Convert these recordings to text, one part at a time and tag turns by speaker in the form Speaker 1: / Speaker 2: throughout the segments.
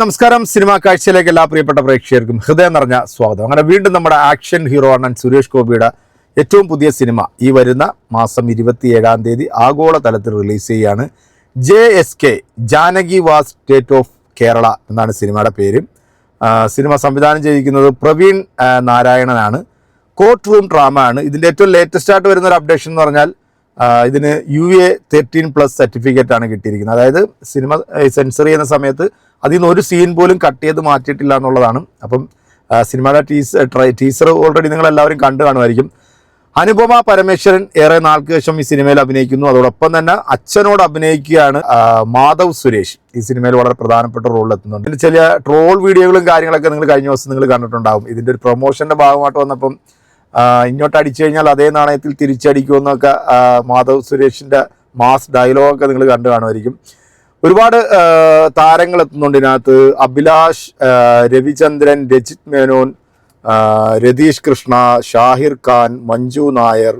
Speaker 1: നമസ്കാരം. സിനിമാ കാഴ്ചയിലേക്ക് എല്ലാ പ്രിയപ്പെട്ട പ്രേക്ഷകർക്കും ഹൃദയം നിറഞ്ഞ സ്വാഗതം. അങ്ങനെ വീണ്ടും നമ്മുടെ ആക്ഷൻ ഹീറോ അണ്ണൻ സുരേഷ് ഗോപിയുടെ ഏറ്റവും പുതിയ സിനിമ ഈ വരുന്ന മാസം ഇരുപത്തി ഏഴാം തീയതി ആഗോള തലത്തിൽ റിലീസ് ചെയ്യുകയാണ്. J S K Janaki versus state of Kerala എന്നാണ് സിനിമയുടെ പേര്. സിനിമ സംവിധാനം ചെയ്തിരിക്കുന്നത് പ്രവീൺ നാരായണനാണ്. കോർട്ട് റൂം ഡ്രാമ ആണ്. ഇതിന്റെ ഏറ്റവും ലേറ്റസ്റ്റ് ആയിട്ട് വരുന്ന ഒരു അപ്ഡേഷൻ എന്ന് പറഞ്ഞാൽ ഇതിന് U A thirteen plus certificate ആണ് കിട്ടിയിരിക്കുന്നത്. അതായത് സിനിമ സെൻസർ ചെയ്യുന്ന സമയത്ത് അതിൽ നിന്ന് ഒരു സീൻ പോലും കട്ട് ചെയ്ത് മാറ്റിയിട്ടില്ല എന്നുള്ളതാണ്. അപ്പം സിനിമയുടെ ടീസർ ട്രൈ ടീസർ ഓൾറെഡി നിങ്ങൾ എല്ലാവരും കണ്ടു കാണുമായിരിക്കും. അനുപമ പരമേശ്വരൻ ഏറെ നാൾക്ക് ശേഷം ഈ സിനിമയിൽ അഭിനയിക്കുന്നു. അതോടൊപ്പം തന്നെ അച്ഛനോട് അഭിനയിക്കുകയാണ് മാധവ് സുരേഷ്. ഈ സിനിമയിൽ വളരെ പ്രധാനപ്പെട്ട റോളിൽ എത്തുന്നുണ്ട്. ചില ട്രോൾ വീഡിയോകളും കാര്യങ്ങളൊക്കെ നിങ്ങൾ കഴിഞ്ഞ ദിവസം നിങ്ങൾ കണ്ടിട്ടുണ്ടാകും ഇതിന്റെ ഒരു പ്രൊമോഷന്റെ ഭാഗമായിട്ട് വന്നപ്പം ഇങ്ങോട്ട് അടിച്ചു കഴിഞ്ഞാൽ അതേ നാണയത്തിൽ തിരിച്ചടിക്കുമെന്നൊക്കെ മാധവ് സുരേഷിന്റെ മാസ് ഡയലോഗൊക്കെ നിങ്ങൾ കണ്ടു കാണുമായിരിക്കും. ഒരുപാട് താരങ്ങൾ എത്തുന്നുണ്ട് ഇതിനകത്ത്. അഭിലാഷ് രവിചന്ദ്രൻ രജിത് മേനോൻ രതീഷ് കൃഷ്ണ ഷാഹിർ ഖാൻ മഞ്ജു നായർ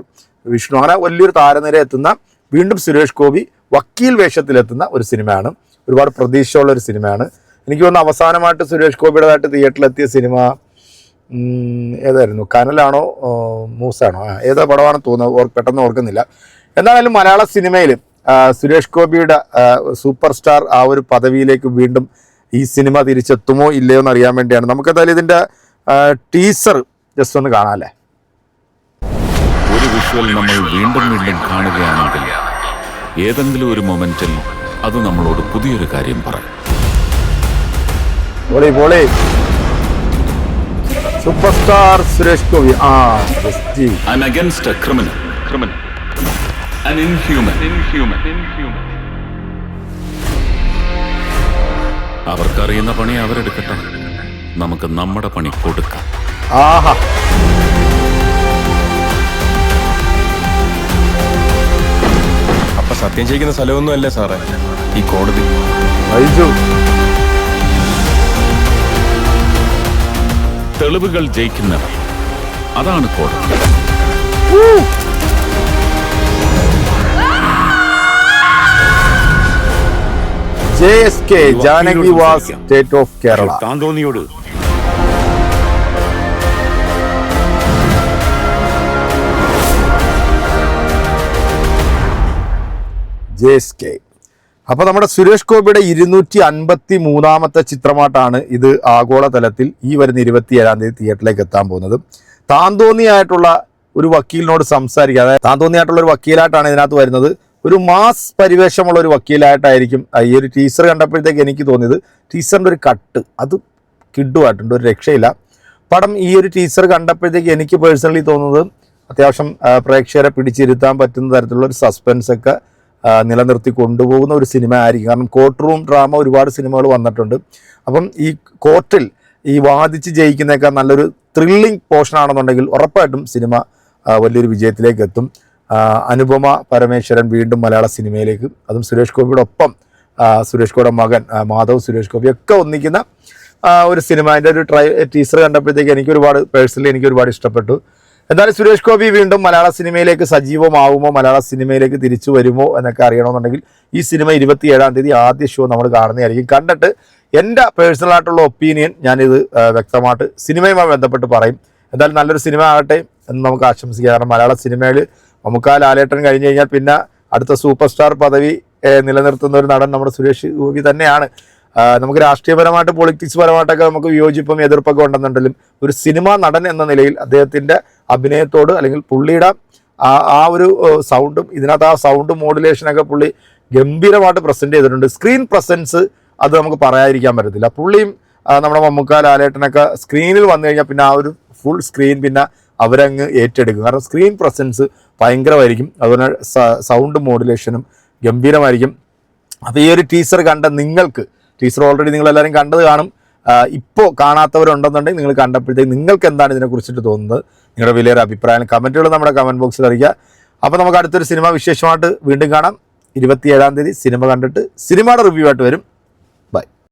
Speaker 1: വിഷ്ണു. അങ്ങനെ വലിയൊരു താരനിര എത്തുന്ന വീണ്ടും സുരേഷ് ഗോപി വക്കീൽ വേഷത്തിലെത്തുന്ന ഒരു സിനിമയാണ്. ഒരുപാട് പ്രതീക്ഷയുള്ള ഒരു സിനിമയാണ്. എനിക്ക് തോന്നുന്നു അവസാനമായിട്ട് സുരേഷ് ഗോപിയുടേതായിട്ട് തിയേറ്ററിലെത്തിയ സിനിമ ഏതായിരുന്നു? കനലാണോ മൂസാണോ? ഏതാ പടമാണെന്ന് തോന്നുന്നത് ഓർ പെട്ടെന്ന് ഓർക്കുന്നില്ല. എന്നാലും മലയാള സിനിമയിൽ സുരേഷ് ഗോപിയുടെ സൂപ്പർ സ്റ്റാർ ആ ഒരു പദവിയിലേക്ക് വീണ്ടും ഈ സിനിമ തിരിച്ചെത്തുമോ ഇല്ലയോ എന്ന് അറിയാൻ വേണ്ടിയാണ്. നമുക്ക് എന്തായാലും ഇതിന്റെ ടീസർ ജസ്റ്റ് ഒന്ന് കാണാമല്ലേ
Speaker 2: ഒരു വിഷ്വൽ നമ്മൾ വീണ്ടും വീണ്ടും കാണുകയാണെങ്കിൽ ഏതെങ്കിലും ഒരു മൊമെന്റിൽ അത് നമ്മളോട് പുതിയൊരു കാര്യം പറയും.
Speaker 1: പോളി പോളി. സൂപ്പർ സ്റ്റാർ സുരേഷ് ഗോപി ആ yes, ji.
Speaker 2: I'm against a criminal. Criminal. An inhuman. Inhuman. Inhuman. അവർക്കറിയുന്ന പണി അവരെടുക്കട്ടെ നമുക്ക് നമ്മുടെ പണി കൊടുക്കാം
Speaker 1: ആഹാ
Speaker 3: അപ്പൊ സത്യം ചെയ്യുന്ന സ്ഥലമൊന്നും അല്ലേ സാറേ ഈ കോടതി
Speaker 1: ബൈജു
Speaker 2: തെളിവുകൾ ജയിക്കുന്നവർ. അതാണ് കോടതി.
Speaker 1: J S K Janaki versus state of Kerala
Speaker 4: താന്തോന്നിയോട്.
Speaker 1: J S K. അപ്പൊ നമ്മുടെ സുരേഷ് ഗോപിയുടെ ഇരുന്നൂറ്റി അൻപത്തി മൂന്നാമത്തെ ചിത്രമായിട്ടാണ് ഇത് ആഗോളതലത്തിൽ ഈ വരുന്ന ഇരുപത്തിയേഴാം തീയതി തിയേറ്ററിലേക്ക് എത്താൻ പോകുന്നത്. താന്തോന്നിയായിട്ടുള്ള ഒരു വക്കീലിനോട് സംസാരിക്കുക. അതായത് താന്തോന്നിയായിട്ടുള്ള ഒരു വക്കീലായിട്ടാണ് ഇതിനകത്ത് വരുന്നത്. ഒരു മാസ് പരിവേഷമുള്ള ഒരു വക്കീലായിട്ടായിരിക്കും. ഈ ഒരു ടീച്ചർ കണ്ടപ്പോഴത്തേക്ക് എനിക്ക് തോന്നിയത് ടീച്ചറിന്റെ ഒരു കട്ട്. അത് കിഡുമായിട്ടുണ്ട് ഒരു രക്ഷയില്ല. പടം ഈ ഒരു ടീച്ചർ കണ്ടപ്പോഴത്തേക്ക് എനിക്ക് പേഴ്സണലി തോന്നുന്നത് അത്യാവശ്യം പ്രേക്ഷകരെ പിടിച്ചിരുത്താൻ പറ്റുന്ന തരത്തിലുള്ള ഒരു സസ്പെൻസ് ഒക്കെ ആ, നിലനിർത്തി കൊണ്ടുപോകുന്ന ഒരു സിനിമ ആയിരിക്കും കാരണം കോർട്ട് റൂം ഡ്രാമ ഒരുപാട് സിനിമകൾ വന്നിട്ടുണ്ട്. അപ്പം ഈ കോർട്ടിൽ ഈ വാദിച്ച് ജയിക്കുന്നേക്കാൾ നല്ലൊരു ത്രില്ലിംഗ് പോർഷൻ ആണെന്നുണ്ടെങ്കിൽ ഉറപ്പായിട്ടും സിനിമ വലിയൊരു വിജയത്തിലേക്ക് എത്തും. അനുപമ പരമേശ്വരൻ വീണ്ടും മലയാള സിനിമയിലേക്ക് അതും സുരേഷ് ഗോപിയുടെ ഒപ്പം സുരേഷ് ഗോപിയുടെ മകൻ മാധവ് സുരേഷ് ഗോപി ഒക്കെ ഒന്നിക്കുന്ന ഒരു സിനിമ. അതിന്റെ ഒരു ട്രൈ ടീസർ കണ്ടപ്പോഴത്തേക്ക് എനിക്ക് ഒരുപാട് പേഴ്സണലി എനിക്ക് ഒരുപാട് ഇഷ്ടപ്പെട്ടു. എന്തായാലും സുരേഷ് ഗോപി വീണ്ടും മലയാള സിനിമയിലേക്ക് സജീവമാവുമോ? മലയാള സിനിമയിലേക്ക് തിരിച്ചു വരുമോ എന്നൊക്കെ അറിയണമെന്നുണ്ടെങ്കിൽ ഈ സിനിമ ഇരുപത്തിയേഴാം തീയതി ആദ്യ ഷോ നമ്മൾ കാണുന്നതായിരിക്കും. കണ്ടിട്ട് എന്റെ പേഴ്സണലായിട്ടുള്ള ഒപ്പീനിയൻ ഞാനിത് വ്യക്തമായിട്ട് സിനിമയുമായി ബന്ധപ്പെട്ട് പറയും. എന്തായാലും നല്ലൊരു സിനിമ ആകട്ടെ എന്ന് നമുക്ക് ആശംസിക്കാം. കാരണം മലയാള സിനിമയിൽ നമുക്ക് ലാലേട്ടൻ കഴിഞ്ഞ് കഴിഞ്ഞാൽ പിന്നെ അടുത്ത സൂപ്പർ സ്റ്റാർ പദവി നിലനിർത്തുന്ന ഒരു നടൻ നമ്മുടെ സുരേഷ് ഗോപി തന്നെയാണ്. നമുക്ക് രാഷ്ട്രീയപരമായിട്ട് പൊളിറ്റിക്സ് പരമായിട്ടൊക്കെ നമുക്ക് വിയോജിപ്പും എതിർപ്പൊക്കെ ഉണ്ടെന്നുണ്ടെങ്കിലും ഒരു സിനിമാ നടൻ എന്ന നിലയിൽ അദ്ദേഹത്തിന്റെ അഭിനയത്തോട് അല്ലെങ്കിൽ പുള്ളിയുടെ ആ ആ ഒരു സൗണ്ടും ഇതിനകത്ത് ആ സൗണ്ട് മോഡുലേഷനൊക്കെ പുള്ളി ഗംഭീരമായിട്ട് പ്രസന്റ് ചെയ്തിട്ടുണ്ട്. സ്ക്രീൻ പ്രസൻസ് അത് നമുക്ക് പറയാതിരിക്കാൻ പറ്റത്തില്ല. പുള്ളിയും നമ്മുടെ മമ്മൂക്ക ലാലേട്ടനൊക്കെ സ്ക്രീനിൽ വന്നു കഴിഞ്ഞാൽ പിന്നെ ആ ഒരു ഫുൾ സ്ക്രീൻ പിന്നെ അവരങ്ങ് ഏറ്റെടുക്കും. കാരണം സ്ക്രീൻ പ്രസൻസ് ഭയങ്കരമായിരിക്കും. അതുപോലെ സൗണ്ട് മോഡുലേഷനും ഗംഭീരമായിരിക്കും. അപ്പോൾ ഈ ഒരു ടീസർ കണ്ട നിങ്ങൾക്ക് ടീച്ചർ ഓൾറെഡി നിങ്ങൾ എല്ലാവരും കണ്ടത് കാണും. ഇപ്പോൾ കാണാത്തവരുണ്ടെന്നുണ്ടെങ്കിൽ നിങ്ങൾ കണ്ടപ്പോഴത്തേക്ക് നിങ്ങൾക്ക് എന്താണ് ഇതിനെ കുറിച്ചിട്ട് തോന്നുന്നത്? നിങ്ങളുടെ വിലയേറെ അഭിപ്രായം കമന്റുകൾ നമ്മുടെ കമന്റ് ബോക്സിൽ അറിയിക്കുക. അപ്പോൾ നമുക്ക് അടുത്തൊരു സിനിമ വിശേഷമായിട്ട് വീണ്ടും കാണാം. ഇരുപത്തിയേഴാം തീയതി സിനിമ കണ്ടിട്ട് സിനിമയുടെ റിവ്യൂ ആയിട്ട് വരും.